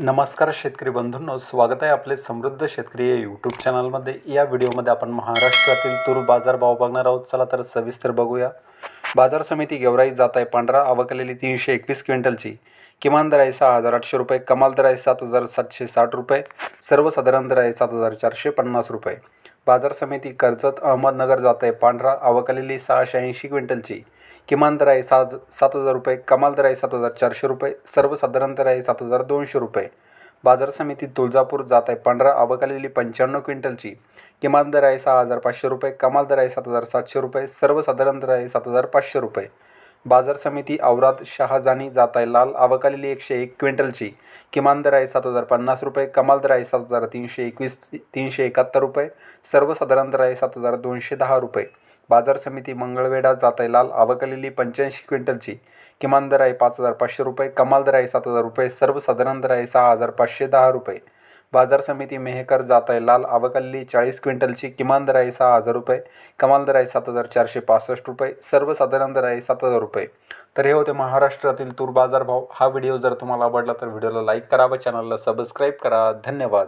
नमस्कार शेतकरी बंधूंनो स्वागत आहे आपले समृद्ध शेतकरी या यूट्यूब चॅनलमध्ये या व्हिडिओमध्ये आपण महाराष्ट्रातील तूर बाजार भाव बघणार आहोत. चला तर सविस्तर बघूया. बाजार समिती गेवराई जात आहे पांढरा आवकलेली तीनशे एकवीस क्विंटलची. किमान दर आहे सहा हजार आठशे रुपये कमाल दर आहे सात हजार सातशे साठ रुपये सर्वसाधारण दर आहे सात हजार चारशे पन्नास रुपये. बाजार समिती कर्जत अहमदनगर जात आहे पांढरा आवकलेली सहाशे ऐंशी क्विंटलची. किमान दर आहे सात सात हजार रुपये कमाल दर आहे सात हजार चारशे रुपये सर्वसाधारण दर आहे सात हजार दोनशे रुपये. बाजार समिती तुळजापूर जात आहे. पांढरा अवकालेली पंच्याण्णव क्विंटलची. किमान दर आहे सहा हजार पाचशे रुपये कमाल दर आहे सात हजार सातशे रुपये सर्वसाधारण दर आहे सात हजार पाचशे रुपये. बाजार समिती औराद शहाजानी जात आहे. लाल आवकालेली एकशे एक क्विंटलची. किमान दर आहे सात हजार पन्नास रुपये कमाल दर आहे सात हजार तीनशे एकवीस तीनशे एकाहत्तर रुपये सर्वसाधारण दर आहे सात हजार दोनशे दहा रुपये. बाजार समिती मंगळवेढा जात आहे लाल आवकलेली पंच्याऐंशी क्विंटलची किमान दर आहे पाच हजार पाचशे रुपये कमाल दर आहे सात हजार रुपये सर्वसाधारण दर आहे सहा हजार पाचशे दहा रुपये. बाजार समिती मेहकर जात आहे लाल अवकलेली चाळीस क्विंटलची किमान दर आहे सहा हजार रुपये कमाल दर आहे सात हजार चारशे पासष्ट रुपये सर्वसाधारण दर आहे सात हजार रुपये. तर हे होते महाराष्ट्रातील तूर बाजार भाव हा व्हिडिओ जर तुम्हाला आवडला तर व्हिडिओला लाईक करा व चॅनलला सबस्क्राईब करा. धन्यवाद.